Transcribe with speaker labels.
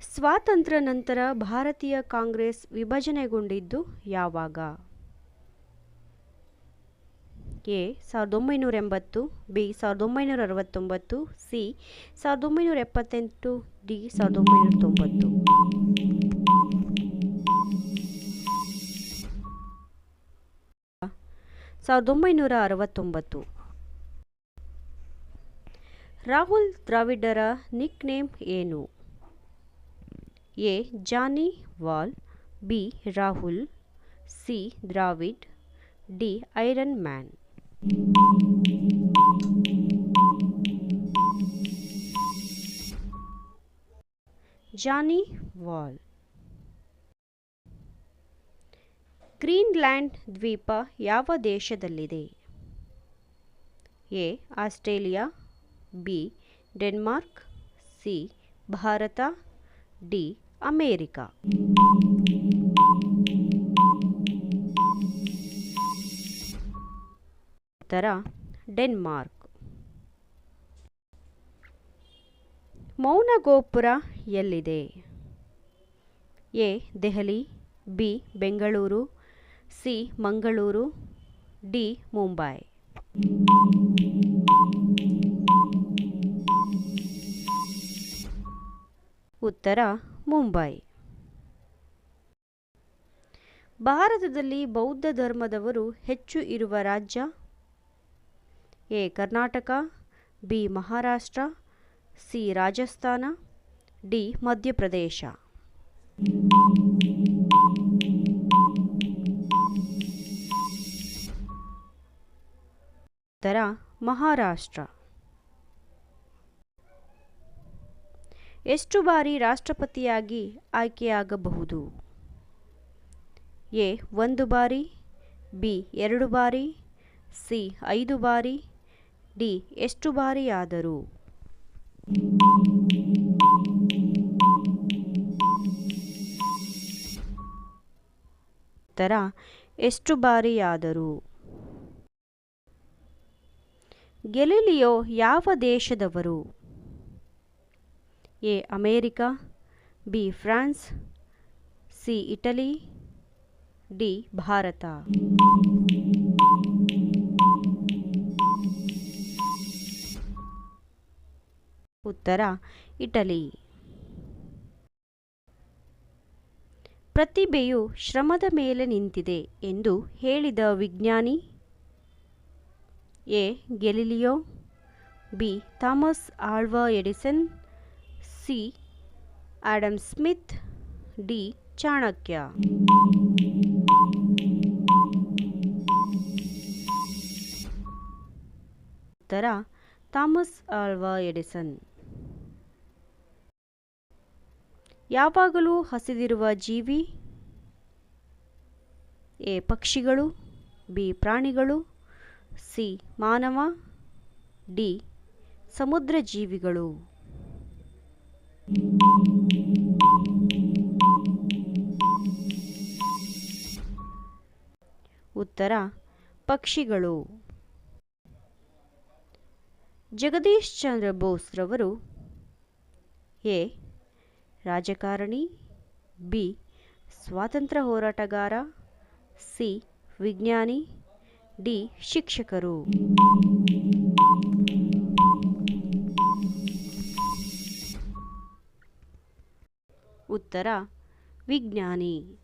Speaker 1: ಸ್ವಾತಂತ್ರ್ಯ ನಂತರ ಭಾರತೀಯ ಕಾಂಗ್ರೆಸ್ ವಿಭಜನೆಗೊಂಡಿದ್ದು ಯಾವಾಗ? ಎ, ಸಾವಿರದ ಒಂಬೈನೂರ ಎಂಬತ್ತು, ಬಿ, ಸಾವಿರದ ಒಂಬೈನೂರ ಅರವತ್ತೊಂಬತ್ತು, ಸಿ, ಸಾವಿರದ ಒಂಬೈನೂರ ಎಪ್ಪತ್ತೆಂಟು, ಡಿ, ಸಾವಿರದ ಒಂಬೈನೂರ ತೊಂಬತ್ತು. ಸಾವಿರದ ಒಂಬೈನೂರ ಅರವತ್ತೊಂಬತ್ತು. ರಾಹುಲ್ ದ್ರಾವಿಡರ ನಿಕ್ ನೇಮ್ ಏನು? A Johnny wall B Rahul C Dravid D iron man Johnny wall Greenland ದ್ವೀಪ ಯಾವ ದೇಶದಲ್ಲಿದೆ A Australia B Denmark C Bharat D America. ಉತ್ತರ ಡೆನ್ಮಾರ್ಕ್. ಮೌನ ಗೋಪುರ ಎಲ್ಲಿದೆ? A. Delhi, B. Bengaluru, C. Mangaluru, D. Mumbai. ಉತ್ತರ ಮುಂಬೈ. ಭಾರತದಲ್ಲಿ ಬೌದ್ಧ ಧರ್ಮದವರು ಹೆಚ್ಚು ಇರುವ ರಾಜ್ಯ? A. Karnataka, B. Maharashtra, C. Rajasthan, D. Madhya Pradesh. ಉತ್ತರ ಮಹಾರಾಷ್ಟ್ರ. ಎಷ್ಟು ಬಾರಿ ರಾಷ್ಟ್ರಪತಿಯಾಗಿ ಆಯ್ಕೆಯಾಗಬಹುದು? ಎ, ಒಂದು ಬಾರಿ, ಬಿ, ಎರಡು ಬಾರಿ, ಸಿ, ಐದು ಬಾರಿ, ಡಿ, ಎಷ್ಟು ಬಾರಿಯಾದರೂ. ಉತ್ತರ, ಎಷ್ಟು ಬಾರಿಯಾದರೂ. ಗೆಲಿಲಿಯೋ ಯಾವ ದೇಶದವರು? A, America, B, France, C, Italy, D, Bharat. ಉತ್ತರ, ಇಟಲಿ. ಪ್ರತಿಭೆಯು ಶ್ರಮದ ಮೇಲೆ ನಿಂತಿದೆ ಎಂದು ಹೇಳಿದ ವಿಜ್ಞಾನಿ A, Galileo, B, Thomas Alva Edison C. Adam Smith, D. Chanakya. ಉತ್ತರ, ಥಾಮಸ್ ಆಲ್ವಾ ಎಡಿಸನ್. ಯಾವಾಗಲೂ ಹಸಿದಿರುವ ಜೀವಿ, ಎ. ಪಕ್ಷಿಗಳು, ಬಿ. ಪ್ರಾಣಿಗಳು, ಸಿ. ಮಾನವ, ಡಿ. ಸಮುದ್ರ ಜೀವಿಗಳು. ಉತ್ತರ, ಪಕ್ಷಿಗಳು. ಜಗದೀಶ್ ಚಂದ್ರ ಬೋಸ್ ರವರು ಎ. ರಾಜಕಾರಣಿ, ಬಿ. ಸ್ವಾತಂತ್ರ್ಯ ಹೋರಾಟಗಾರ, ಸಿ. ವಿಜ್ಞಾನಿ, ಡಿ. ಶಿಕ್ಷಕರು. ಉತ್ತರ, ವಿಜ್ಞಾನಿ.